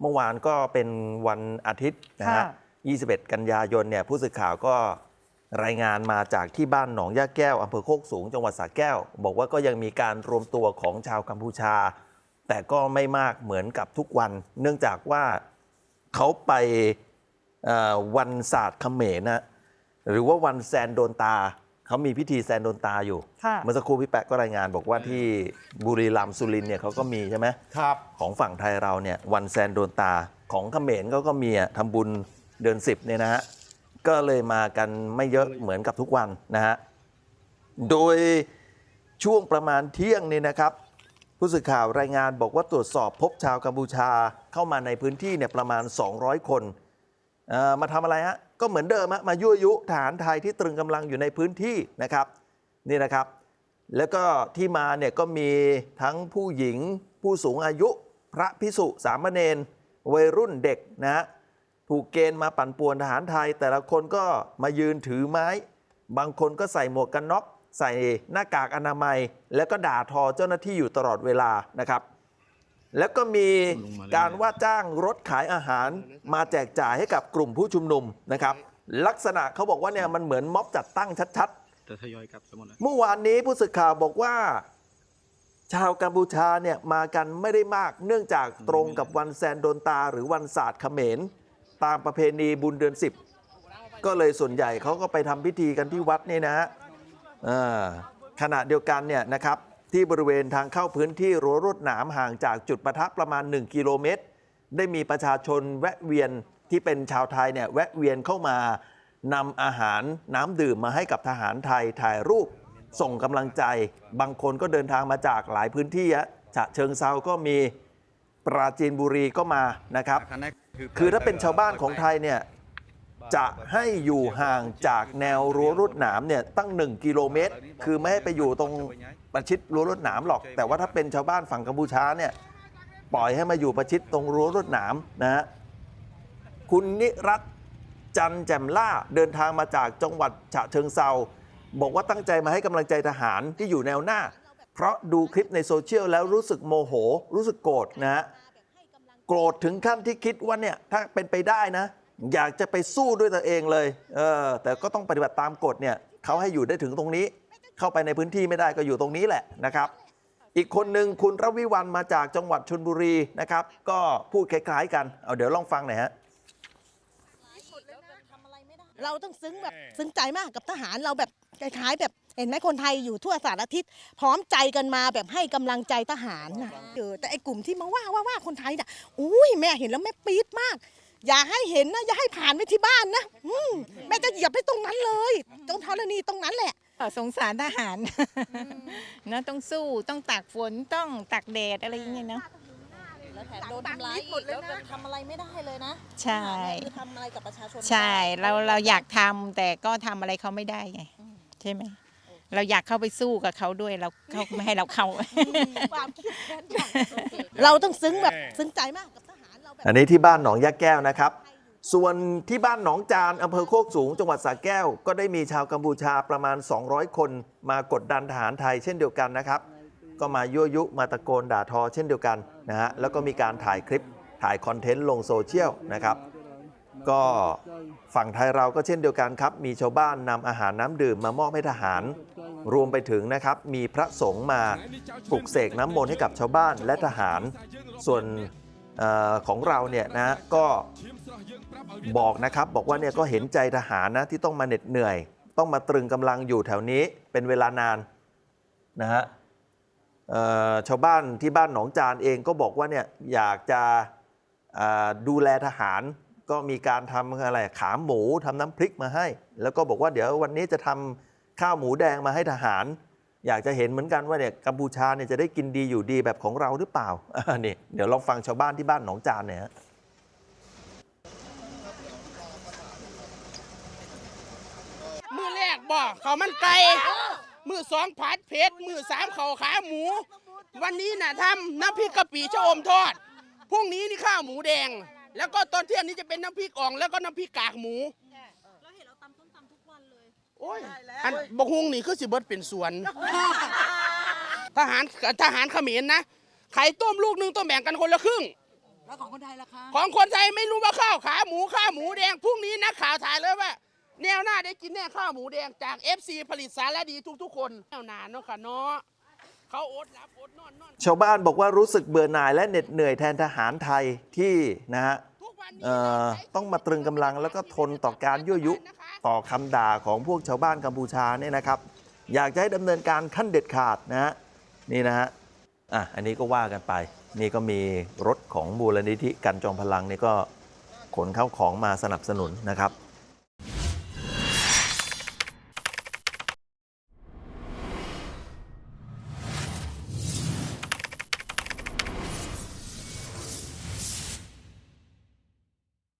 เมื่อวานก็เป็นวันอาทิตย์นะฮะค่ะ21 กันยายนเนี่ยผู้สื่อข่าวก็รายงานมาจากที่บ้านหนองย่าแก้วอำเภอโคกสูงจังหวัดสระแก้ว บอกว่าก็ยังมีการรวมตัวของชาวกัมพูชา แต่ก็ไม่มากเหมือนกับทุกวัน เนื่องจากว่าเขาไปเอ่อวันศาสตร์เขมรนะหรือว่าวันแซนโดนตา เขามีพิธีแซนโดนตาอยู่ค่ะเมื่อสักครู่พี่แปะก็รายงานบอกว่าที่บุรีรัมย์สุรินทร์เนี่ยเขาก็มีใช่ไหมครับของฝั่งไทยเราเนี่ยวันแซนโดนตาของเขมรเขาก็มีอะทำบุญเดือนสิบเนี่ยนะฮะก็เลยมากันไม่เยอะเหมือนกับทุกวันนะฮะโดยช่วงประมาณเที่ยงนี่นะครับ ผู้สื่อข่าวรายงานบอกว่าตรวจสอบพบชาวกัมพูชาเข้ามาในพื้นที่เนี่ยประมาณ 200 คนเอ่อมาทำอะไรฮะ ก็เหมือนเดิมมายั่วยุทหารไทยที่ตรึงกำลังอยู่ในพื้นที่นะครับนี่นะครับ แล้วก็ที่มาเนี่ยก็มีทั้งผู้หญิงผู้สูงอายุ พระพิสุสามเณรวัยรุ่นเด็กนะถูกเกณฑ์มาปั่นป่วนทหารไทย แต่ละคนก็มายืนถือไม้ บางคนก็ใส่หมวกกันน็อก ใส่หน้ากากอนามัย แล้วก็ด่าทอเจ้าหน้าที่อยู่ตลอดเวลานะครับ แล้วก็มีการว่าจ้างรถขายอาหารมาแจกจ่ายให้กับกลุ่มผู้ชุมนุมนะครับ ลักษณะเขาบอกว่าเนี่ยมันเหมือนม็อบจัดตั้งชัดๆจะทยอยกลับสมดแล้วเมื่อวานนี้ผู้สื่อข่าวบอกว่า ชาวกัมพูชาเนี่ยมากันไม่ได้มาก เนื่องจากตรงกับวันแซนโดนตาหรือวันศาสตร์เขมร ตามประเพณีบุญเดือน10ก็เลยส่วนใหญ่เขาก็ไปทำพิธีกันที่วัดนี่นะฮะอ่าขณะเดียวกันเนี่ยนะครับ ที่บริเวณทางเข้าพื้นที่รั้วรวดหนามห่างจากจุดประทับประมาณ 1 กิโลเมตร ได้มีประชาชนแวะเวียนที่เป็นชาวไทยเนี่ยแวะเวียนเข้ามานำอาหารน้ำดื่มมาให้กับทหารไทยถ่ายรูป ส่งกำลังใจ บางคนก็เดินทางมาจากหลายพื้นที่อะฉะเชิงเซาก็มีปราจีนบุรีก็มานะครับ คือถ้าเป็นชาวบ้านของไทยเนี่ยจะให้อยู่ห่างจากแนวรั้วรวดหนามเนี่ยตั้ง 1 กิโลเมตร คือไม่ให้ไปอยู่ตรง ประชิดรั้วรวดหนามหรอก แต่ว่าถ้าเป็นชาวบ้านฝั่งกัมพูชาเนี่ยปล่อยให้มาอยู่ประชิดตรงรั้วรวดหนามนะฮะคุณนิรัตน์จันแจ่มล่าเดินทางมาจากจังหวัดฉะเชิงเซาบอกว่าตั้งใจมาให้กำลังใจทหารที่อยู่แนวหน้า เพราะดูคลิปในโซเชียลแล้วรู้สึกโมโห รู้สึกโกรธนะฮะโกรธถึงขั้นที่คิดว่าเนี่ยถ้าเป็นไปได้นะ อยากจะไปสู้ด้วยตัวเองเลยเออแต่ก็ต้องปฏิบัติตามกฎเนี่ยเขาให้อยู่ได้ถึงตรงนี้ เข้าไปในพื้นที่ไม่ได้ก็อยู่ตรงนี้แหละนะครับ อีกคนหนึ่งคุณระวิวันมาจากจังหวัดชนบุรีนะครับ ก็พูดคล้ายๆกันเอาเดี๋ยวลองฟังหน่อยฮะเราต้องซึ้งแบบซึ้งใจมากกับทหารเราแบบคล้ายๆแบบเห็นไหมคนไทยอยู่ทั่วสารทิศพร้อมใจกันมาแบบให้กำลังใจทหารน่ะเออแต่ไอ้กลุ่มที่มาว่าว่าว่าคนไทยน่ะอุ้ยแม่เห็นแล้วแม่ปี๊ดมาก อย่าให้เห็นนะอย่าให้ผ่านไปที่บ้านนะอืแม่จะเหยียบให้ตรงนั้นเลยตรงธรณีตรงนั้นแหละ สงสารทหารเนอะต้องสู้ต้องตากฝนต้องตากแดดอะไรอย่างเงี้ยเนาะแล้วแถมโดนทำร้ายอีกแล้วทำอะไรไม่ได้เลยนะใช่คือทำอะไรกับประชาชนใช่เราเราอยากทำแต่ก็ทำอะไรเขาไม่ได้ไงใช่ไหมเราอยากเข้าไปสู้กับเขาด้วยเราเขาไม่ให้เราเข้าความคิดแค้นกันเราต้องซึ้งแบบซึ้งใจมากกับทหารเราแบบอันนี้ที่บ้านหนองยะแก้วนะครับ ส่วนที่บ้านหนองจานอำเภอโคกสูง จังหวัดสระแก้ว ก็ได้มีชาวกัมพูชาประมาณ 200 คน มากดดันทหารไทยเช่นเดียวกันนะครับ ก็มายั่วยุมาตะโกนด่าทอเช่นเดียวกันนะฮะแล้วก็มีการถ่ายคลิปถ่ายคอนเทนต์ลงโซเชียลนะครับ ก็ฝั่งไทยเราก็เช่นเดียวกันครับ มีชาวบ้านนำอาหารน้ำดื่มมามอบให้ทหาร รวมไปถึงนะครับ มีพระสงฆ์มาปลุกเสกน้ำมนต์ให้กับชาวบ้านและทหาร ส่วน ของเราเนี่ยนะก็บอกนะครับบอกว่าเนี่ยก็เห็นใจทหารนะที่ต้องมาเหน็ดเหนื่อย ต้องมาตรึงกำลังอยู่แถวนี้เป็นเวลานานนะฮะชาวบ้านที่บ้านหนองจานเองก็บอกว่าเนี่ยอยากจะดูแลทหารก็มีการทำอะไรขาหมูทำน้ำพริกมาให้ แล้วก็บอกว่าเดี๋ยววันนี้จะทำข้าวหมูแดงมาให้ทหาร อยากจะเห็นเหมือนกันว่าเนี่ยกัมพูชาเนี่ยจะได้กินดีอยู่ดีแบบของเราหรือเปล่านี่เดี๋ยวลองฟังชาวบ้านที่บ้านหนองจานหน่อยมือแรกบอกเขามันไก่มือสองผัดเผ็ดมือสามเขาขาหมู วันนี้น่ะทำน้ำพริกกะปิชะอมทอดพรุ่งนี้นี่ข้าวหมูแดง แล้วก็ตอนเที่ยงนี้จะเป็นน้ำพริกอ่องแล้วก็น้ำพริกกากหมู โอ้ยอันบกฮุงนี่คือสิเบิดเป็นสวน ทหารทหารเขมรนะไข่ต้มลูกหนึงต้องแบ่งกันคนละครึ่ง แล้วของคนไทยล่ะคะของคนไทยไม่รู้ว่าข้าวขาหมูข้าวหมูแดงพรุ่งนี้นักข่าวถ่ายเลยว่าแนวหน้าได้กินแน่ข้าวหมูแดงจาก FC ผลิตสารดีทุกๆ คนแนวหนาเนาะค่ะเนาะเขาอดหลับอดนอนนอนชาวบ้านบอกว่ารู้สึกเบื่อหน่ายและเหน็ดเหนื่อยแทนทหารไทยที่นะฮะทุกวันนี้เอ่อต้องมาตรึงกำลังแล้วก็ทนต่อการยั่วยุ ต่อคำด่าของพวกชาวบ้านกัมพูชาเนี่ยนะครับ อยากจะให้ดำเนินการขั้นเด็ดขาดนะฮะนี่นะฮะอะอันนี้ก็ว่ากันไป นี่ก็มีรถของมูลนิธิกันจอมพลังนี่ก็ขนเข้าของมาสนับสนุนนะครับ